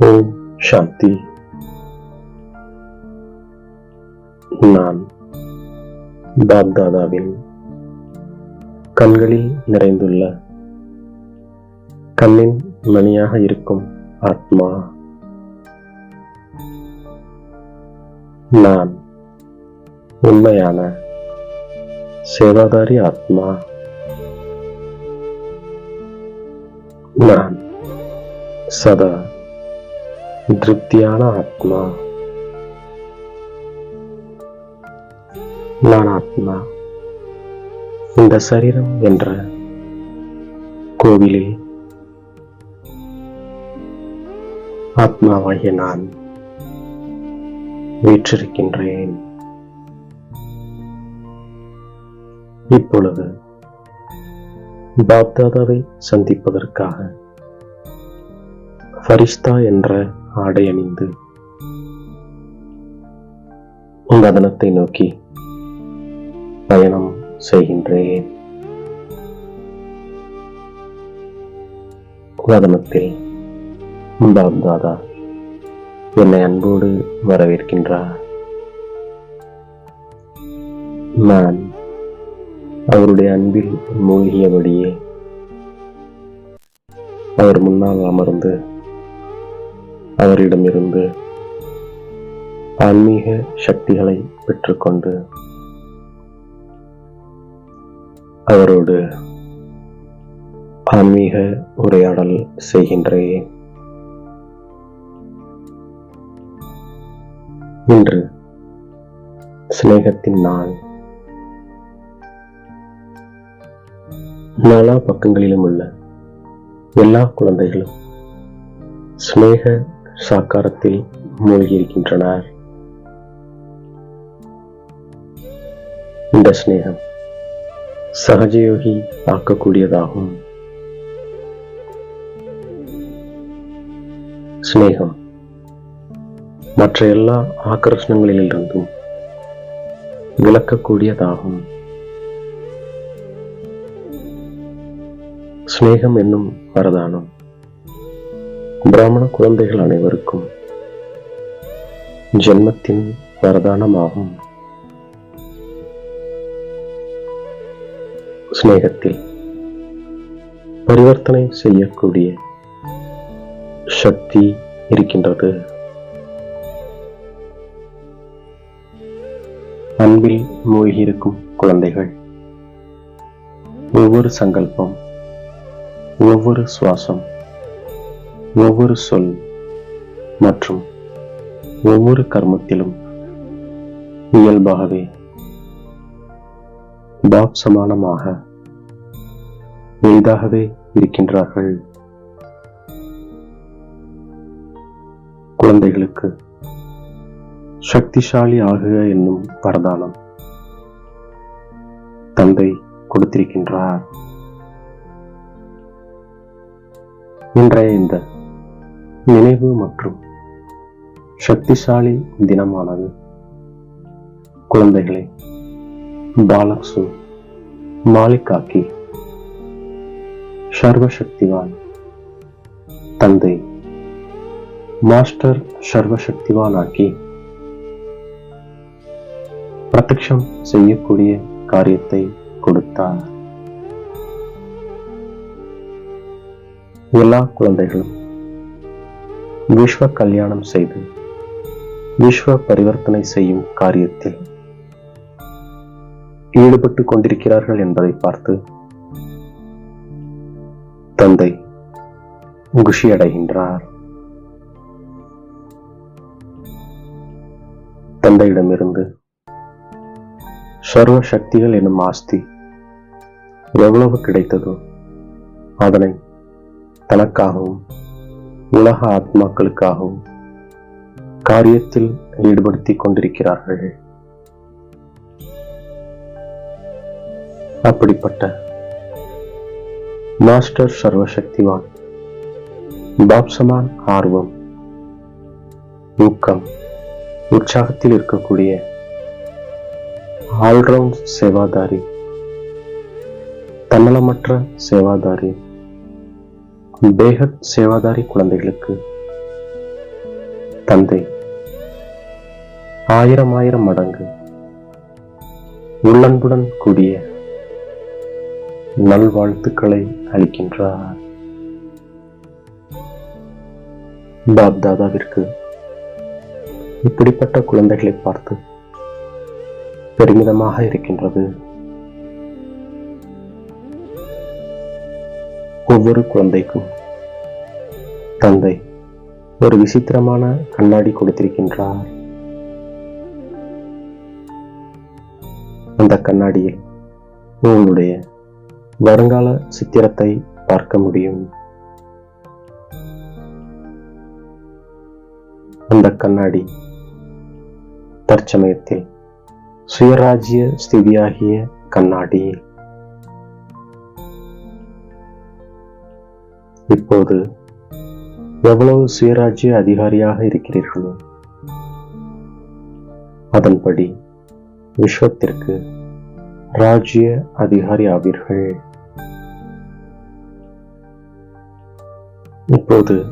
ஓம் சாந்தி நான் பாப்தாதாவின் கண்களில் நிறைந்துள்ள கண்ணின் மணியாக இருக்கும் ஆத்மா நான் உண்மையான சேவாதாரி ஆத்மா. நான் சதா திருப்தியான ஆத்மா. நான் ஆத்மா. இந்த சரீரம் என்ற கோவிலில் ஆத்மாவாகிய நான் வீற்றிருக்கின்றேன். இப்பொழுது பாப்தாதாவை சந்திப்பதற்காக ஃபரிஸ்தா என்ற ஆடை அணிந்து உங்கதனத்தை நோக்கி பயணம் செய்கின்றேன். வதனத்தில் தாதா என்னை அன்போடு வரவேற்கின்றார். நான் அவருடைய அன்பில் மூழ்கியபடியே அவர் முன்னால் அமர்ந்து அவரிடமிருந்து ஆன்மீக சக்திகளை பெற்றுக்கொண்டு அவரோடு ஆன்மீக உரையாடல் செய்கின்றேன். இன்று சிநேகத்தின் நாள். நாலா பக்கங்களிலும் உள்ள எல்லா குழந்தைகளும் சிநேக சாக்காரத்தில் மூழ்கியிருக்கின்றனர் இந்த சிநேகம் சகஜயோகி ஆக்கக்கூடியதாகும். சிநேகம் மற்ற எல்லா ஆக்கர்ஷணங்களிலிருந்தும் விளக்கக்கூடியதாகும். சிநேகம் என்னும் வரதானம் பிராமண குழந்தைகள் அனைவருக்கும் ஜென்மத்தின் வரதானமாகும். சிநேகத்தில் பரிவர்த்தனை செய்யக்கூடிய சக்தி இருக்கின்றது. அன்பில் மூழ்கியிருக்கும் குழந்தைகள் ஒவ்வொரு சங்கல்பம் ஒவ்வொரு சுவாசம் ஒவ்வொரு சொல் மற்றும் ஒவ்வொரு கர்மத்திலும் இயல்பாகவே பாப் சமானமாக எளிதாகவே இருக்கின்றார்கள். குழந்தைகளுக்கு சக்திசாலி ஆகுக என்னும் வரதானம் தந்தை கொடுத்திருக்கின்றார். இன்றைய இந்த நினைவு மற்றும் சக்திசாலி தினமானது. குழந்தைகளை பாலக்சு மாலிகாக்கி சர்வசக்திவான் தந்தை மாஸ்டர் சர்வசக்திவான் ஆக்கி பிரத்யக்ஷம் செய்யக்கூடிய காரியத்தை கொடுத்தார். எல்லா குழந்தைகளும் விஸ்வ கல்யாணம் செய்து விஸ்வ பரிவர்த்தனை செய்யும் காரியத்தில் ஈடுபட்டு கொண்டிருக்கிறார்கள் என்பதை பார்த்து தந்தை குஷியடைகின்றார். தந்தையிடமிருந்து சர்வ சக்திகள் என்னும் ஆஸ்தி எவ்வளவு கிடைத்ததோ அதனை தனக்காகவும் உலக ஆத்மாக்களுக்காகவும் காரியத்தில் ஈடுபடுத்திக் கொண்டிருக்கிறார்கள். அப்படிப்பட்ட மாஸ்டர் சர்வசக்திவான் பாப்சமான் ஆர்வம் ஊக்கம் உற்சாகத்தில் இருக்கக்கூடிய ஆல்ரவுண்ட் சேவாதாரி தன்னலமற்ற சேவாதாரி பேகத் சேவாதாரி குழந்தைகளுக்கு. தந்தை ஆயிரம் ஆயிரம் மடங்கு. உள்ளன்புடன் கூடிய நல்வாழ்த்துக்களை அளிக்கின்றார். பாப் தாதாவிற்கு இப்படிப்பட்ட குழந்தைகளை பார்த்து பெருமிதமாக இருக்கின்றது. ஒவ்வொரு குழந்தைக்கும் தந்தை ஒரு விசித்திரமான கண்ணாடி கொடுத்திருக்கின்றார். அந்த கண்ணாடியில் உங்களுடைய வருங்கால சித்திரத்தை பார்க்க முடியும். அந்த கண்ணாடி தற்சமயத்தில் சுயராஜ்ய ஸ்திதியாகிய கண்ணாடி இப்போது எவ்வளவு சுயராஜ்ய அதிகாரியாக இருக்கிறீர்களோ அதன்படி விஸ்வத்திற்கு ராஜ்ய அதிகாரி ஆவீர்கள். இப்போது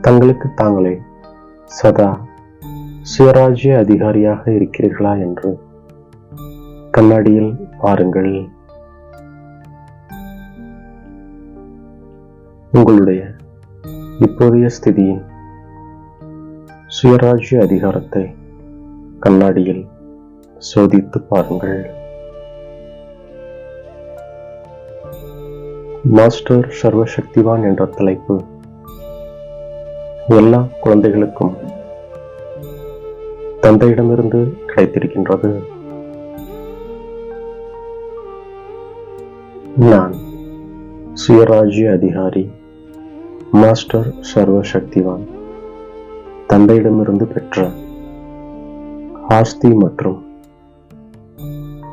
தங்களுக்கு தாங்களே சதா சுயராஜ்ய அதிகாரியாக இருக்கிறீர்களா என்று கண்ணாடியில் பாருங்கள். உங்களுடைய இப்போதைய ஸ்திதியின் சுயராஜ்ய அதிகாரத்தை கண்ணாடியில் சோதித்து பாருங்கள். மாஸ்டர் சர்வசக்திவான் என்ற தலைப்பு எல்லா குழந்தைகளுக்கும் தந்தையிடமிருந்து கிடைத்திருக்கின்றது. நான் சுயராஜ்ய அதிகாரி மாஸ்டர் சர்வ சக்திவான் தந்தையிடமிருந்து பெற்ற ஆஸ்தி மற்றும்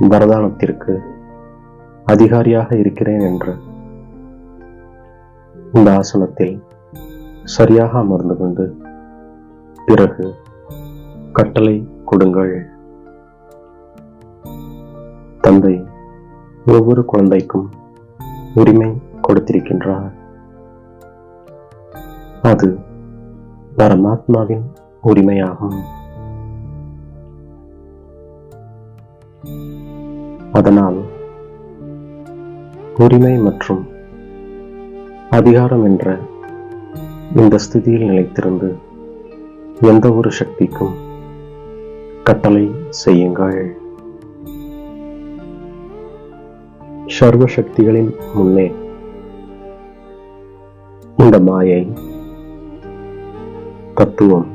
வரதானத்திற்கு அதிகாரியாக இருக்கிறேன் என்று இந்த ஆசனத்தில் சரியாக அமர்ந்து கொண்டு பிறகு கட்டளை கொடுங்கள். தந்தை ஒவ்வொரு குழந்தைக்கும் உரிமை கொடுத்திருக்கின்றார். அது பரமாத்மாவின் உரிமையாகும். அதனால் உரிமை மற்றும் அதிகாரம் என்ற இந்த ஸ்திதியில் நிலைத்திருந்து எந்த ஒரு சக்திக்கும் கட்டளை செய்யுங்கள். சர்வ சக்திகளின் முன்னே இந்த மாயை தத்துவம்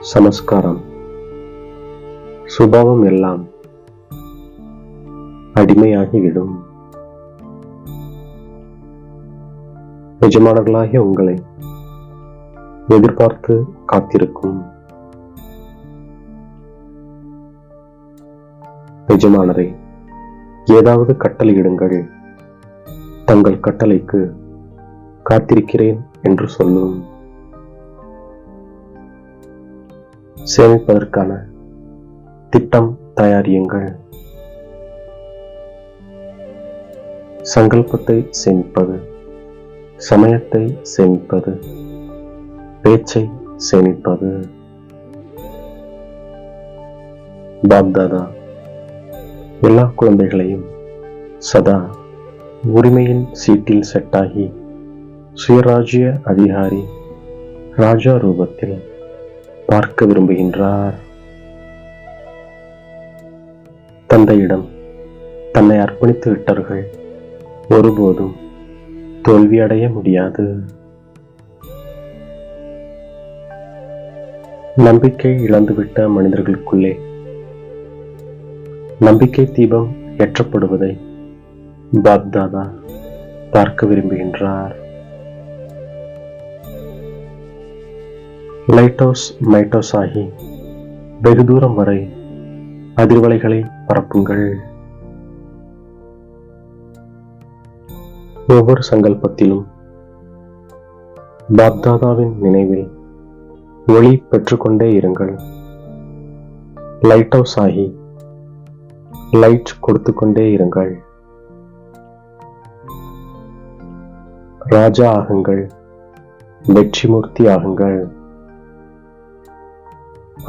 சமஸ்காரம் சுபாவம் எல்லாம் அடிமையாகிவிடும். எஜமானர்களாகிய உங்களை எதிர்பார்த்து காத்திருக்கும் எஜமானரை ஏதாவது கட்டளையிடுங்கள் தங்கள் கட்டளைக்கு காத்திருக்கிறேன் என்று சொல்லும். சேமிப்பதற்கான திட்டம் தயாரியுங்கள். சங்கல்பத்தை சேமிப்பது சமயத்தை சேமிப்பது பேச்சை சேமிப்பது. பாப்தாதா எல்லா குழந்தைகளையும் சதா உரிமையின் சீட்டில் செட்டாகி சுயராஜ்ய அதிகாரி ராஜா ரூபத்தில் பார்க்க விரும்புகின்றார். தந்தையிடம் தன்னை அர்ப்பணித்து விட்டவர்கள் ஒருபோதும் தோல்வியடைய முடியாது. நம்பிக்கை இழந்துவிட்ட மனிதர்களுக்குள்ளே நம்பிக்கை தீபம் ஏற்றப்படுவதை பாப்தாதா பார்க்க விரும்புகின்றார். லைட்டோஸ் மைட்டோஸ் ஆகி வெகு தூரம் வரை அதிர்வலைகளை பரப்புங்கள். ஒவ்வொரு சங்கல்பத்திலும் பாப்தாதாவின் நினைவில் ஒளி பெற்றுக்கொண்டே இருங்கள். லைட் ஹவுஸ் ஆகி லைட் கொடுத்து கொண்டே இருங்கள். ராஜா ஆகுங்கள் வெற்றிமூர்த்தி ஆகுங்கள்.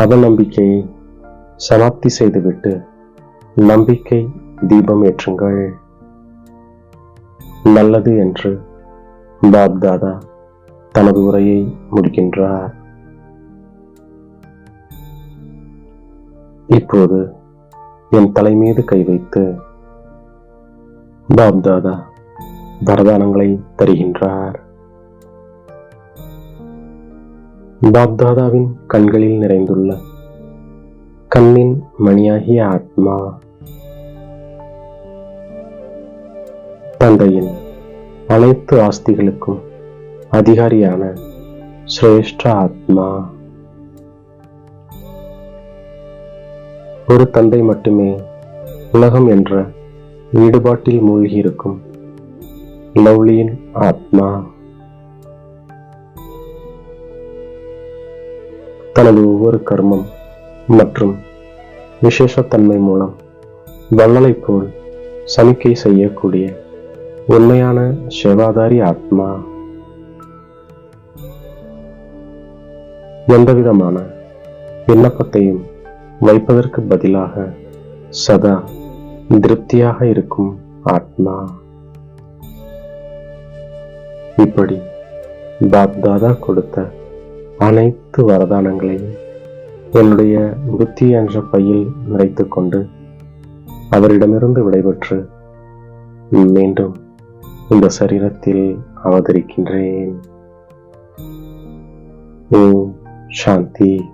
அவநம்பிக்கையை சமாப்தி செய்துவிட்டு நம்பிக்கை தீபம் ஏற்றுங்கள். நல்லது என்று பாப்தாதா தனது உரையை முடிக்கின்றார். இப்போது என் தலை மீது கை வைத்து பாப்தாதா வரதானங்களை தருகின்றார். பாப்தாதாவின் கண்களில் நிறைந்துள்ள கண்ணின் மணியாகிய ஆத்மா தந்தையின் அனைத்து ஆஸ்திகளுக்கும் அதிகாரியான சிரேஷ்ட ஆத்மா. ஒரு தந்தை மட்டுமே உலகம் என்ற ஈடுபாட்டில் மூழ்கியிருக்கும் லவ்லியின் ஆத்மா. தனது ஒவ்வொரு கர்மம் மற்றும் விசேஷத்தன்மை மூலம் வள்ளலை போல் சமிக்கை செய்யக்கூடிய உண்மையான செவாதாரி ஆத்மா. எந்தவிதமான விண்ணப்பத்தையும் வைப்பதற்கு பதிலாக சதா திருப்தியாக இருக்கும் ஆத்மா. இப்படி பாப்தாதா கொடுத்த அனைத்து வரதானங்களையும் என்னுடைய புத்தி என்ற பையில் நிறைத்து கொண்டு அவரிடமிருந்து விடைபெற்று மீண்டும் இந்த சரீரத்தில் அவதரிக்கின்றேன். ஓம் சாந்தி.